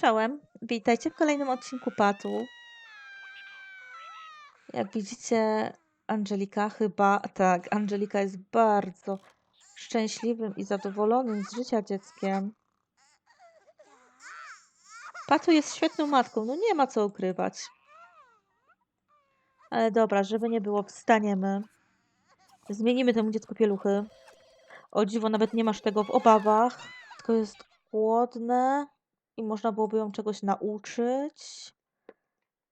Czołem, witajcie w kolejnym odcinku Patu. Jak widzicie, Angelika chyba, tak, Angelika jest bardzo szczęśliwym i zadowolonym z życia dzieckiem. Patu jest świetną matką, no nie ma co ukrywać. Ale dobra, żeby nie było, wstaniemy. Zmienimy temu dziecku pieluchy. O dziwo, nawet nie masz tego w obawach, tylko jest głodne i można byłoby ją czegoś nauczyć.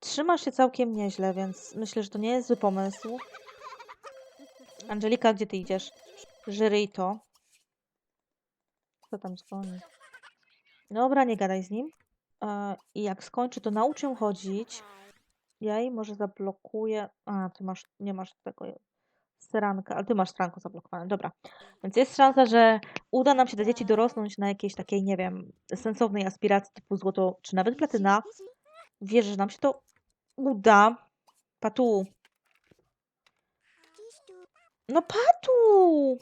Trzymasz się całkiem nieźle, więc myślę, że to nie jest zły pomysł. Angelika, gdzie ty idziesz? Żyryj to. Kto tam dzwoni? Dobra, nie gadaj z nim. E, I jak skończy, to naucz ją chodzić. Ja jej może zablokuję. A, ty masz, nie masz tego steranka, ale ty masz steranko zablokowane. Dobra. Więc jest szansa, że uda nam się te dzieci dorosnąć na jakiejś takiej, nie wiem, sensownej aspiracji typu złoto, czy nawet platyna. Wierzę, że nam się to uda. Patu. No Patu!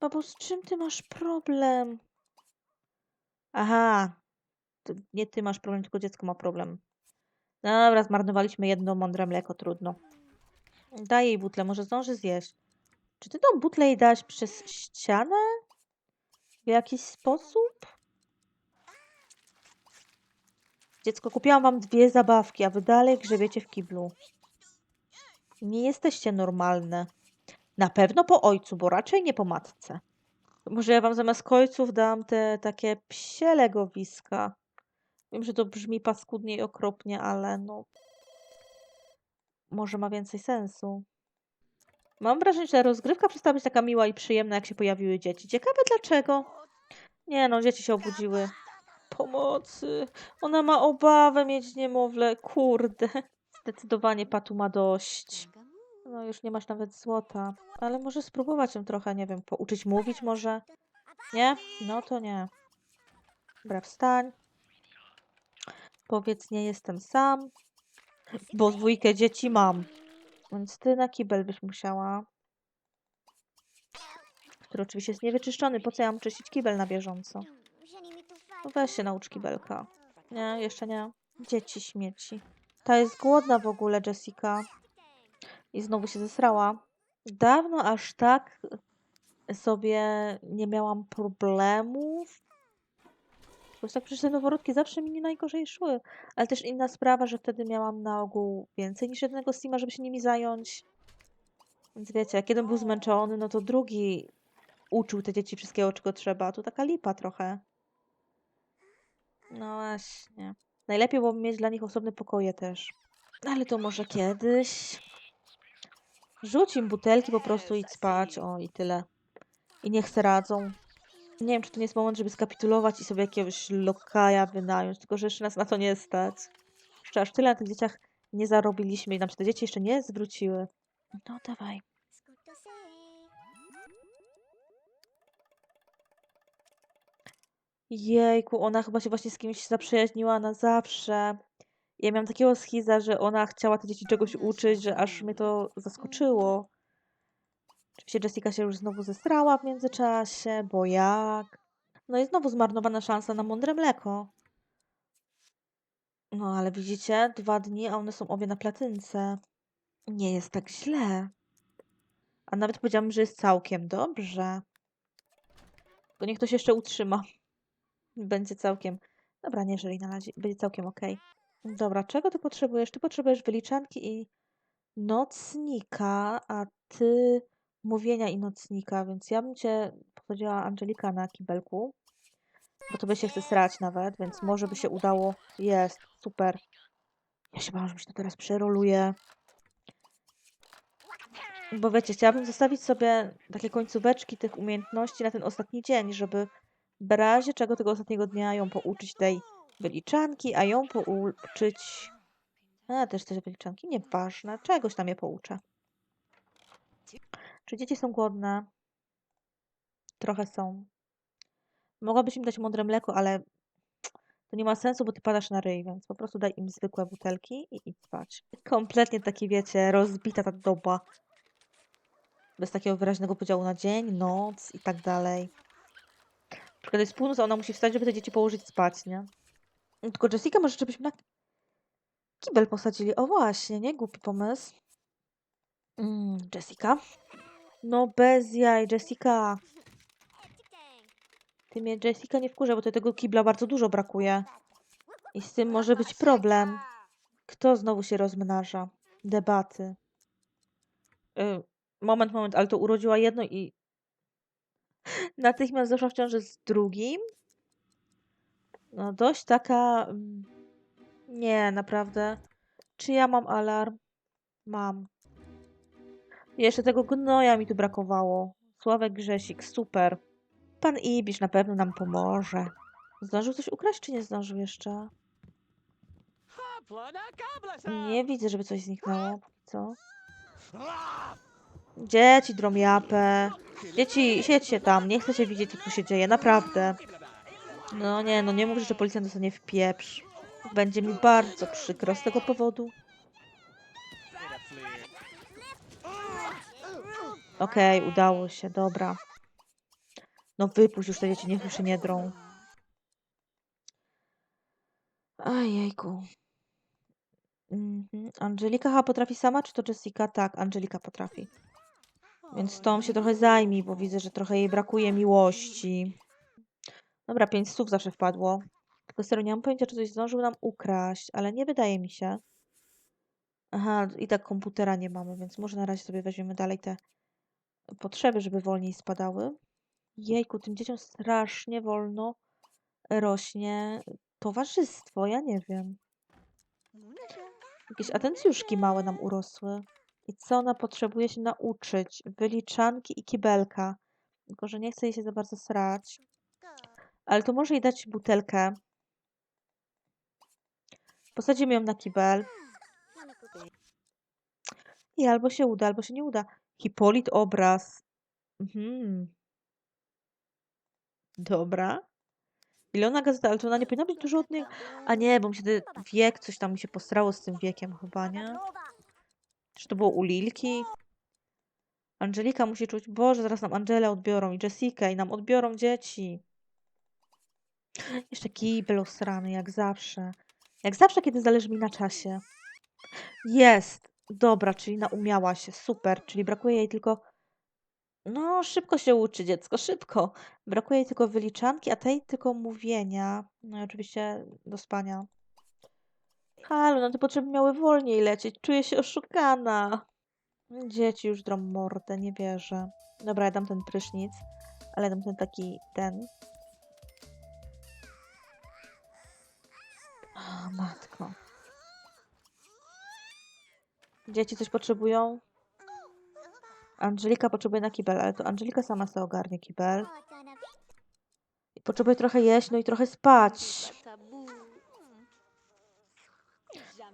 Babo, z czym ty masz problem? Aha. To nie ty masz problem, tylko dziecko ma problem. Dobra, zmarnowaliśmy jedno mądre mleko, trudno. Daj jej butlę, może zdąży zjeść. Czy ty tą butlę jej dałaś przez ścianę? W jakiś sposób? Dziecko, kupiłam wam dwie zabawki, a wy dalej grzebiecie w kiblu. Nie jesteście normalne. Na pewno po ojcu, bo raczej nie po matce. Może ja wam zamiast kojców dam te takie psie legowiska. Wiem, że to brzmi paskudnie i okropnie, ale no... Może ma więcej sensu. Mam wrażenie, że rozgrywka przestała być taka miła i przyjemna, jak się pojawiły dzieci. Ciekawe dlaczego. Nie no, dzieci się obudziły. Pomocy. Ona ma obawę mieć niemowlę. Kurde. Zdecydowanie Patu ma dość. No już nie masz nawet złota. Ale może spróbować ją trochę, nie wiem, pouczyć mówić może? Nie? No to nie. Dobra, wstań. Powiedz, nie jestem sam. Bo dwójkę dzieci mam. Więc ty na kibel byś musiała. Który oczywiście jest niewyczyszczony. Po co ja mam czyścić kibel na bieżąco? No weź się naucz kibelka. Nie, jeszcze nie. Dzieci śmieci. Ta jest głodna w ogóle, Jessica. I znowu się zesrała. Dawno aż tak sobie nie miałam problemów. Bo tak przecież te noworodki zawsze mi nie najgorzej szły. Ale też inna sprawa, że wtedy miałam na ogół więcej niż jednego Steama, żeby się nimi zająć. Więc wiecie, jak jeden był zmęczony, no to drugi uczył te dzieci wszystkiego, czego trzeba. Tu taka lipa trochę. No właśnie. Najlepiej byłoby mieć dla nich osobne pokoje też. Ale to może kiedyś. Rzuć im butelki, po prostu idź spać. O, i tyle. I niech se radzą. Nie wiem, czy to nie jest moment, żeby skapitulować i sobie jakiegoś lokaja wynająć, tylko że jeszcze nas na to nie stać. Jeszcze aż tyle na tych dzieciach nie zarobiliśmy i nam się te dzieci jeszcze nie zwróciły. No dawaj. Jejku, ona chyba się właśnie z kimś zaprzyjaźniła na zawsze. Ja miałam takiego schiza, że ona chciała te dzieci czegoś uczyć, że aż mnie to zaskoczyło. Oczywiście Jessica się już znowu zesrała w międzyczasie, bo jak? No i znowu zmarnowana szansa na mądre mleko. No ale widzicie, dwa dni, a one są obie na platynce. Nie jest tak źle. A nawet powiedziałam, że jest całkiem dobrze. To niech to się jeszcze utrzyma. Będzie całkiem. Dobra, nie, jeżeli na razie będzie całkiem ok. Dobra, czego ty potrzebujesz? Ty potrzebujesz wyliczanki i nocnika, a ty mówienia i nocnika, więc ja bym cię posadziła Angelika na kibelku, bo to by się chce srać nawet, więc może by się udało. Jest, super. Ja się bałam, że mi się to teraz przeroluje. Bo wiecie, chciałabym zostawić sobie takie końcóweczki tych umiejętności na ten ostatni dzień, żeby w razie czego tego ostatniego dnia ją pouczyć tej wyliczanki, a ją pouczyć... A, też też wyliczanki, nieważne, czegoś tam je pouczę. Czy dzieci są głodne? Trochę są. Mogłabyś im dać mądre mleko, ale to nie ma sensu, bo ty padasz na ryj, więc po prostu daj im zwykłe butelki i idź spać. Kompletnie taki, wiecie, rozbita ta doba. Bez takiego wyraźnego podziału na dzień, noc i tak dalej. przykład jest północ, a ona musi wstać, żeby te dzieci położyć spać, nie? Tylko Jessica może żebyśmy na kibel posadzili. O właśnie, nie? Głupi pomysł. Mm, Jessica? No bez jaj, Jessica. Ty mnie Jessica nie wkurza, bo to tego kibla bardzo dużo brakuje. I z tym może być problem. Kto znowu się rozmnaża? Debaty. Y, moment, moment, ale to urodziła jedno i natychmiast zaszła w ciąży z drugim? No dość taka... mm, Nie, naprawdę. Czy ja mam alarm? Mam. Jeszcze tego gnoja mi tu brakowało. Sławek Grzesik, super. Pan Ibisz na pewno nam pomoże. Zdążył coś ukraść, czy nie zdążył jeszcze? Nie widzę, żeby coś zniknęło. Co? Dzieci dromiapę. Dzieci, siedźcie tam. Nie chcę się widzieć, co tu się dzieje. Naprawdę. No nie, no nie mów, że policjant dostanie w pieprz. Będzie mi bardzo przykro z tego powodu. Okej, udało się, dobra. No wypuść już te dzieci, niech już się nie drą. Ojejku. Mhm. Angelika chyba potrafi sama, czy to Jessica? Tak, Angelika potrafi. Więc tą się trochę zajmij, bo widzę, że trochę jej brakuje miłości. Dobra, pięć słów zawsze wpadło. Tylko serio, nie mam pojęcia, czy coś zdążył nam ukraść, ale nie wydaje mi się. Aha, i tak komputera nie mamy, więc może na razie sobie weźmiemy dalej te potrzeby, żeby wolniej spadały. Jejku, tym dzieciom strasznie wolno rośnie towarzystwo, ja nie wiem. Jakieś atencjuszki małe nam urosły. I co ona potrzebuje się nauczyć? Wyliczanki i kibelka. Tylko, że nie chce jej się za bardzo srać. Ale to może jej dać butelkę. Posadzimy ją na kibel. I albo się uda, albo się nie uda. Hipolit obraz. Mhm. Dobra. Ilona gazeta, ale to ona nie powinna być dużo od niej. A nie, bo mi się ten wiek, coś tam mi się postrało z tym wiekiem chyba, nie? Czy to było u Lilki? Angelika musi czuć, Boże, zaraz nam Angelę odbiorą i Jessica i nam odbiorą dzieci. Jeszcze kibel osrany, jak zawsze. Jak zawsze, kiedy zależy mi na czasie. Jest! Dobra, czyli naumiała się, super. Czyli brakuje jej tylko... No, szybko się uczy dziecko, szybko. Brakuje jej tylko wyliczanki, a tej tylko mówienia. No i oczywiście do spania. Halo, no te potrzeby miały wolniej lecieć. Czuję się oszukana. Dzieci już drą mordę, nie wierzę. Dobra, ja dam ten prysznic, ale dam ten taki, ten. O, matko. Dzieci coś potrzebują? Angelika potrzebuje na kibel, ale to Angelika sama sobie ogarnie kibel. I potrzebuje trochę jeść, no i trochę spać.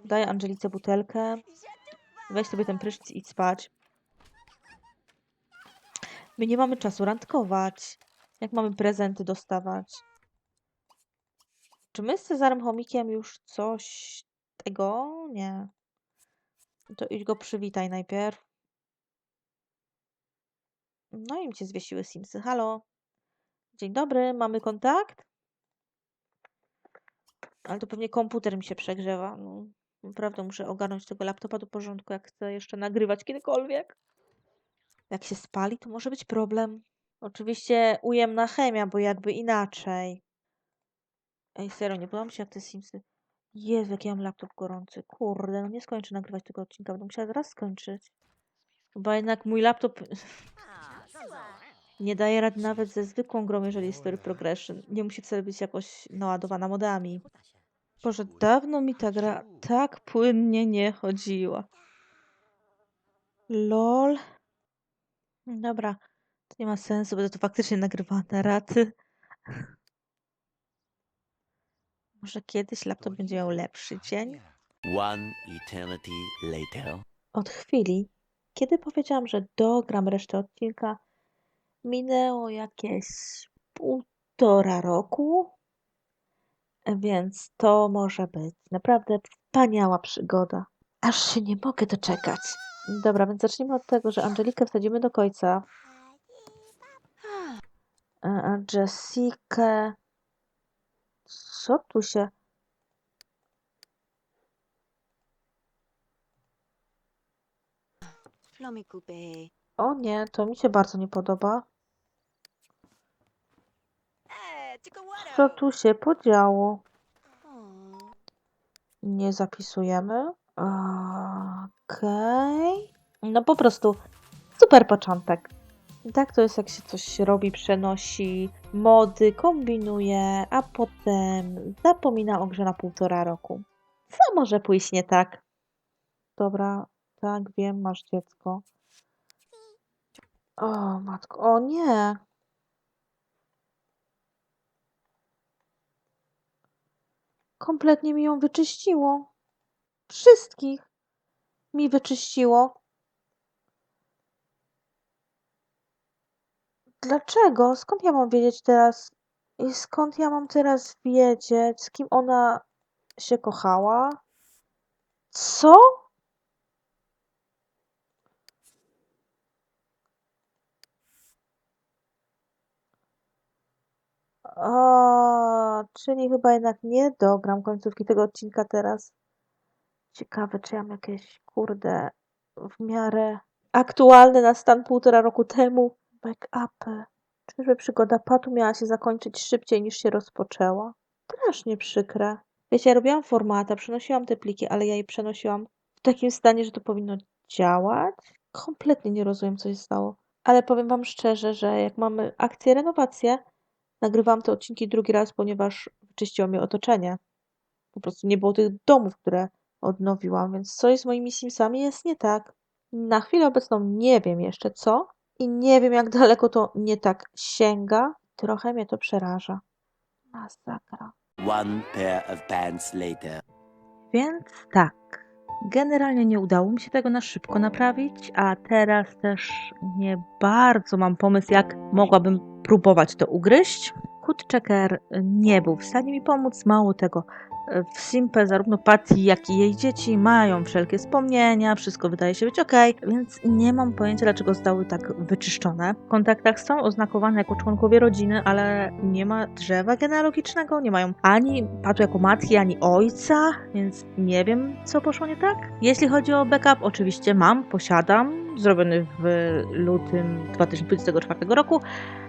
Daj Angelice butelkę. Weź sobie ten prysznic i spać. My nie mamy czasu randkować. Jak mamy prezenty dostawać? Czy my z Cezarem Chomikiem już coś tego? Nie. To idź go przywitaj najpierw. No i mi się zwiesiły Simsy. Halo. Dzień dobry, mamy kontakt? Ale to pewnie komputer mi się przegrzewa. No, naprawdę muszę ogarnąć tego laptopa do porządku, jak chcę jeszcze nagrywać kiedykolwiek. Jak się spali, to może być problem. Oczywiście ujemna chemia, bo jakby inaczej. Ej, serio, nie podoba mi się jak te Simsy. Jezu, jak ja mam laptop gorący. Kurde, no nie skończę nagrywać tego odcinka, będę musiała zaraz skończyć. Chyba jednak mój laptop nie daje rady nawet ze zwykłą grą, jeżeli jest story progression. Nie musi wcale być jakoś naładowana modami. Boże, dawno mi ta gra tak płynnie nie chodziła. LOL. Dobra, to nie ma sensu, będę to faktycznie nagrywane raty. Może kiedyś laptop będzie miał lepszy dzień? One eternity later. Od chwili, kiedy powiedziałam, że dogram resztę odcinka, minęło jakieś półtora roku. Więc to może być naprawdę wspaniała przygoda. Aż się nie mogę doczekać. Dobra, więc zacznijmy od tego, że Angelikę wsadzimy do końca. e, Jessikę. Co tu się... O nie, to mi się bardzo nie podoba. Chicawato. Co tu się podziało? Aw. Nie zapisujemy. Okej. No po prostu super początek. Tak to jest, jak się coś robi, przenosi mody, kombinuje, a potem zapomina o grze na półtora roku. Co może pójść nie tak? Dobra, tak, wiem, masz dziecko. O, matko, o nie. Kompletnie mi ją wyczyściło. Wszystkich mi wyczyściło. Dlaczego? Skąd ja mam wiedzieć teraz? I skąd ja mam teraz wiedzieć, z kim ona się kochała? Co? O, czyli chyba jednak nie dogram końcówki tego odcinka teraz. Ciekawe, czy ja mam jakieś, kurde, w miarę aktualne na stan półtora roku temu backupy. Czyżby przygoda Patu miała się zakończyć szybciej niż się rozpoczęła? Strasznie przykre. Wiecie, ja robiłam formata, przenosiłam te pliki, ale ja je przenosiłam w takim stanie, że to powinno działać. Kompletnie nie rozumiem, co się stało. Ale powiem wam szczerze, że jak mamy akcję renowację, nagrywam te odcinki drugi raz, ponieważ wyczyściło mi otoczenie. Po prostu nie było tych domów, które odnowiłam, więc coś z moimi Simsami jest nie tak. Na chwilę obecną nie wiem jeszcze co i nie wiem jak daleko to nie tak sięga. Trochę mnie to przeraża. Masakra. One pair of pants later. Więc tak, generalnie nie udało mi się tego na szybko naprawić, a teraz też nie bardzo mam pomysł, jak mogłabym próbować to ugryźć. Hoodchecker nie był w stanie mi pomóc, mało tego. W Simpe zarówno Patty, jak i jej dzieci mają wszelkie wspomnienia, wszystko wydaje się być ok, więc nie mam pojęcia, dlaczego zostały tak wyczyszczone. W kontaktach są oznakowane jako członkowie rodziny, ale nie ma drzewa genealogicznego, nie mają ani Patu jako matki, ani ojca, więc nie wiem, co poszło nie tak. Jeśli chodzi o backup, oczywiście mam, posiadam, zrobiony w lutym 2024 roku,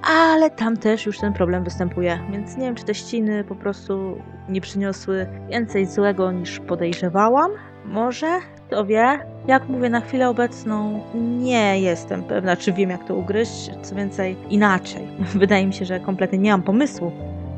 ale tam też już ten problem występuje, więc nie wiem, czy te ściny po prostu nie przyniosły więcej złego niż podejrzewałam. Może, kto wie. Jak mówię, na chwilę obecną nie jestem pewna, czy wiem, jak to ugryźć. Co więcej, inaczej. Wydaje mi się, że kompletnie nie mam pomysłu,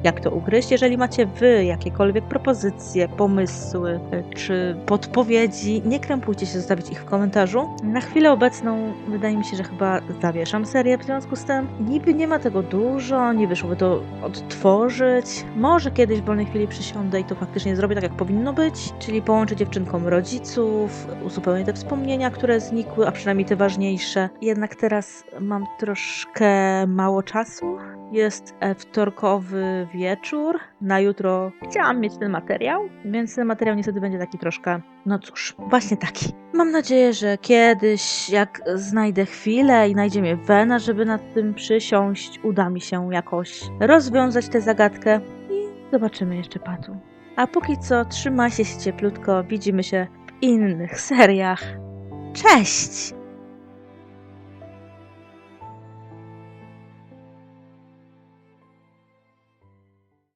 jak to ugryźć. Jeżeli macie wy jakiekolwiek propozycje, pomysły y, czy podpowiedzi, nie krępujcie się zostawić ich w komentarzu. Na chwilę obecną wydaje mi się, że chyba zawieszam serię w związku z tym. Niby nie ma tego dużo, nie wyszłoby to odtworzyć. Może kiedyś w wolnej chwili przysiądę i to faktycznie zrobię tak, jak powinno być, czyli połączę dziewczynkom rodziców, uzupełnię te wspomnienia, które znikły, a przynajmniej te ważniejsze. Jednak teraz mam troszkę mało czasu. Jest e, wtorkowy wieczór. Na jutro chciałam mieć ten materiał, więc ten materiał niestety będzie taki troszkę, no cóż, właśnie taki. Mam nadzieję, że kiedyś, jak znajdę chwilę i znajdzie mnie Wena, żeby nad tym przysiąść, uda mi się jakoś rozwiązać tę zagadkę i zobaczymy jeszcze Patu. A póki co, trzymaj się cieplutko, widzimy się w innych seriach. Cześć!